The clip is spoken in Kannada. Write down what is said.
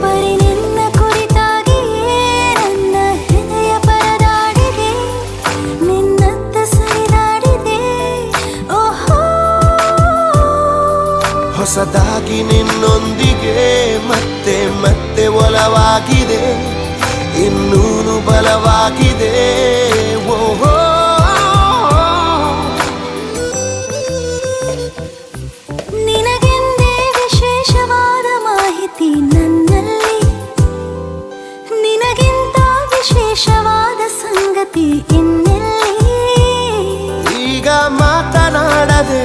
ಬರೀ ನಿನ್ನ ಕುರಿತಾಗಿಯೇ ನನ್ನ ಹೃದಯ ಪರದಾಡಿದೆ. ನಿನ್ನತ್ತ ಸರಿದಾಡಿದೆ. ಓಹೋ. ಹೊಸದಾಗಿ ನಿನ್ನೊಂದಿಗೆ ಮತ್ತೆ ಮತ್ತೆ ಒಲವಾಗಿದೆ. ಇನ್ನೂನು ಬಲವಾಗಿದೆ. ಪ್ರೀತಿ ನನ್ನಲ್ಲಿ. ನಿನಗಿಂತ ವಿಶೇಷವಾದ ಸಂಗತಿ ಇನ್ನೆಲ್ಲಿ? ಈಗ ಮಾತನಾಡದೆ